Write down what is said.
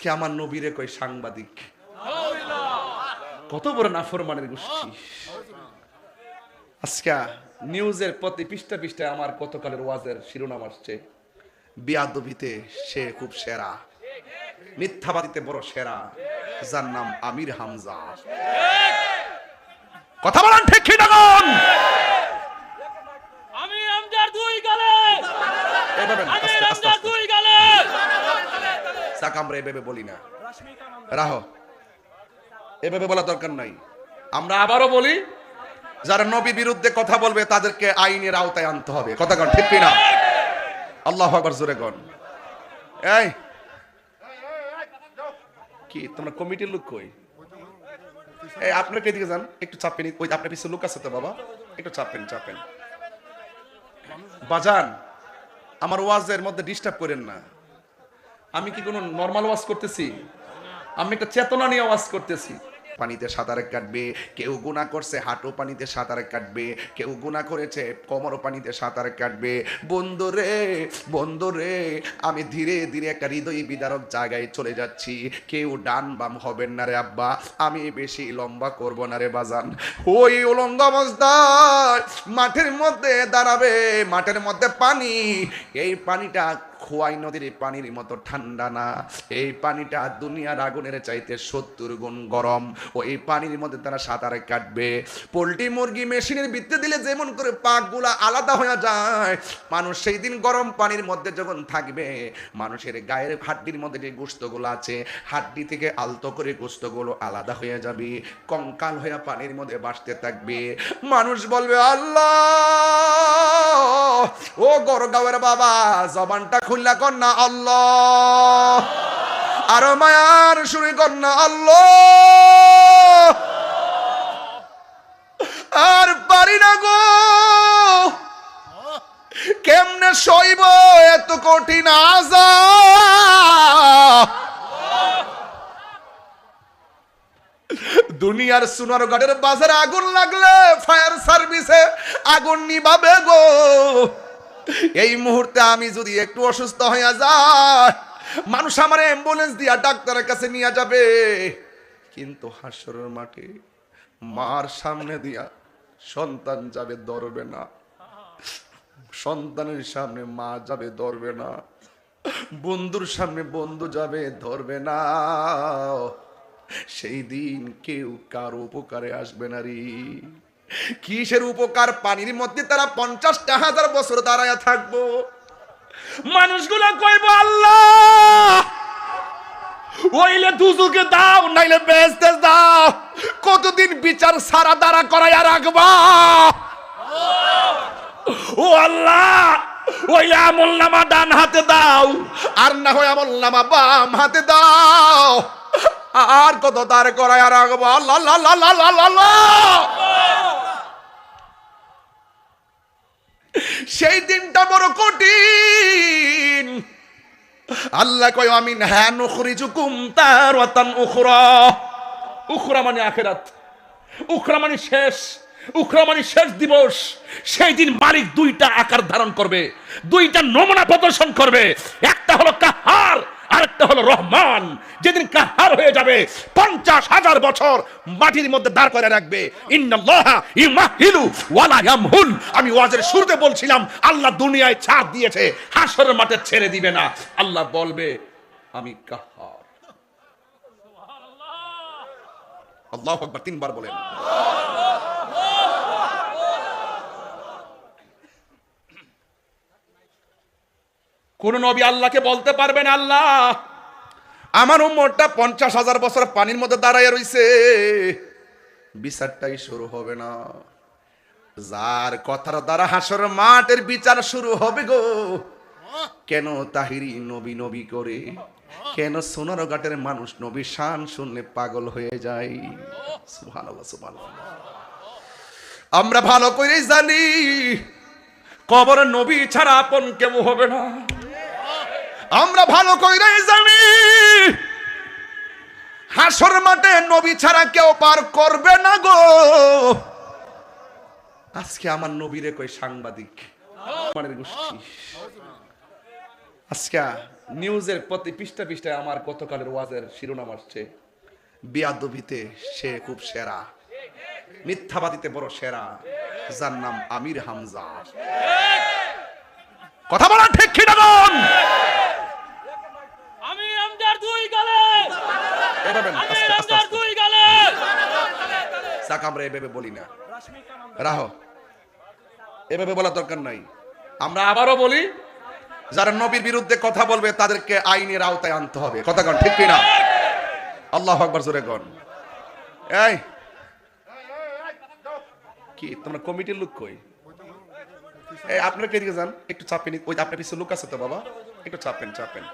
আজকে আমার নবীরে কই সাংবাদিক। কত বড় নাফরমানের গোষ্ঠী। আজকে নিউজের প্রতি পৃষ্ঠা পৃষ্ঠায় আমার গতকালের ওয়াজের শিরোনাম আসছে, বিয়াদবিতে সে খুব সেরা, মিথ্যাবাদিতে বড় সেরা, যার নাম আমির হামজা। কথা বলেন ঠিক কি আমরা এভাবে বলি না। রাহ, এভাবে বলা দরকার নাই। আমরা আবারও বলি, যারা নবী বিরুদ্ধে কথা বলবে, তাদেরকে আইনের আওতায় আনতে হবে। কথা কন, ঠিক কিনা? আল্লাহ আকবার, জোরে কন। এই, কি, তোমরা কমিটির লোক কই? এই আপনার এদিকে যান, একটু চাপেন। ওই আপনার পিছনে লোক আছে তো, বাবা? একটু চাপেন চাপেন। বাজান, আমার ওয়াজের মধ্যে ডিস্টার্ব করেন না। আমি কি কোনো নর্মাল ওয়াজ করতেছি? আমি একটা চেতনা নিয়ে ওয়াজ করতেছি। পানিতে সাঁতার কাটবে, কেউ গুণা করছে হাঁটু পানিতে সাঁতারে কাটবে, কেউ গুণা করেছে কোমর পানিতে সাঁতার কাটবে। বন্ধু রে বন্ধু রে, আমি ধীরে ধীরে একটা হৃদয় বিদারক জায়গায় চলে যাচ্ছি। কেউ ডান বাম হবেন না রে আব্বা, আমি বেশি লম্বা করব না রে বাজান। ওই উলঙ্গ অবস্থায় মাঠের মধ্যে দাঁড়াবে, মাঠের মধ্যে পানি, এই পানিটা খোয়াই নদীর পানির মতো ঠান্ডা না। এই পানিটা দুনিয়ার আগুনের চাইতে সত্তর গুণ গরম। ও এই পানির মধ্যে তারা সাঁতারে কাটবে। পোলট্রি মুরগি মেশিনের ভিত্তি দিলে যেমন করে পাকগুলা আলাদা হয়ে যায়। মানুষ সেই দিন গরম পানির মধ্যে যখন থাকবে, মানুষের গায়ের হাড্ডির মধ্যে যে গোস্তগুলো আছে, হাড্ডি থেকে আলতো করে গোস্তগুলো আলাদা হয়ে যাবে। কঙ্কাল হয়ে পানির মধ্যে বাসতে থাকবে। মানুষ বলবে, আল্লাহ! ও গরগাঁওয়ের বাবা, জবানটা খুললা না আল্লাহ। আর মায়ার শুনে না আল্লাহ। আর পারি না গো। কেমনে সইব এত কঠিন আজা দুনিয়ার সুনার গাড়ির বাজারে আগুন লাগলে, ফায়ার সার্ভিসে আগুন নিভাবে গো। এই মুহূর্তে আমি যদি একটু অসুস্থ হয়ে যায় মানুষ আমার অ্যাম্বুলেন্স দিয়া ডাক্তারের কাছে নিয়ে যাবে। কিন্তু হাসরের মাঠে মার সামনে দিয়া সন্তান যাবে, ধরবে না। সন্তানের সামনে মা যাবে, ধরবে না। বন্ধুর সামনে বন্ধু যাবে, ধরবে না। সেই দিন কেউ কার উপকারে আসবে না রে। কিসের উপকার? পানির মধ্যে তারা পঞ্চাশটা হাজার বছর দাঁড়ায় থাকব। মানুষগুলো কইব আল্লাহ ওইলে দুজুকে দাও নাইলে দাও। কতদিন বিচার সারা দাঁড়া করাইয়া রাখবা? ও আল্লাহ ওই আমল নামা ডান হাতে দাও আর না হয় আমল নামা বাম হাতে দাও। আর কত করায় আর রাখব? আল্লাহ আল্লাহ আল্লাহ আল্লাহ আল্লাহ, সেই দিনটা বড় কঠিন। আল্লাহ কয় আমি হ্যাঁ নুখরিজুকুম তার উখরা। উখরা মানে আখেরাত। উখরা মানে শেষ। উখরা মানে শেষ দিবস। সেই দিন মালিক দুইটা আকার ধারণ করবে, দুইটা নমুনা প্রদর্শন করবে। একটা হলো কাহার আরেকটা হলো রহমান যেদিন কাহার হয়ে যাবে পঞ্চাশ হাজার বছর মাটির মধ্যে দাঁড় করে রাখবে। আমি ওয়াজের শুরুতে বলছিলাম আল্লাহ দুনিয়ায় ছাড় দিয়েছে হাসরের মাঠে ছেড়ে দিবে না। আল্লাহ বলবে আমি কাহার। আল্লাহ তিনবার বলেন। কোন নবী আল্লাহকে বলতে পারবেন আল্লাহ? আমার উম্মতটা পঞ্চাশ হাজার বছর পানির মধ্যে দাঁড়ায় রইছে। বিচারটাই শুরু হবে না। যার কথার দ্বারা হাসর মাঠের বিচার শুরু হবে গো। কেন তাহিরি নবী নবী করে? কেন সোনার ঘাটের মানুষ নবী শান শুনলে পাগল হয়ে যায়? সুবহানাল্লাহ আমরা ভালো করে জানি, কবর নবী ছাড়া আপন কেউ হবে না। আমরা ভালো কইরাই জানি। হাসর মাঠে নবী ছাড়া কেউ পার করবে না গো। আজকে আমার নবীরে কই সাংবাদিক। আজকে নিউজের প্রতি পৃষ্ঠা পৃষ্ঠায় আমার গতকালের ওয়াজের শিরোনাম আসছে, বিয়াদবিতে সে খুব সেরা। মিথ্যাবাদিতে বড় সেরা। যার নাম আমির হামজা। কথা বলা ঠিক কি আমরা এভাবে বলি না। রাহো, এভাবে বলার দরকার নাই। আমরা আবারও বলি, যারা নবীর বিরুদ্ধে কথা বলবে, তাদেরকে আইনের আওতায় আনতে হবে। কথা কন, ঠিক কিনা? আল্লাহ আকবার, জোরে কন। এই, কি, তোমরা কমিটির লোক কই? এই, আপনারা কে দিকে যান? একটু চাপেন ওই, আপনার পিছনে লোক আছে তো বাবা? একটু চাপেন চাপেন।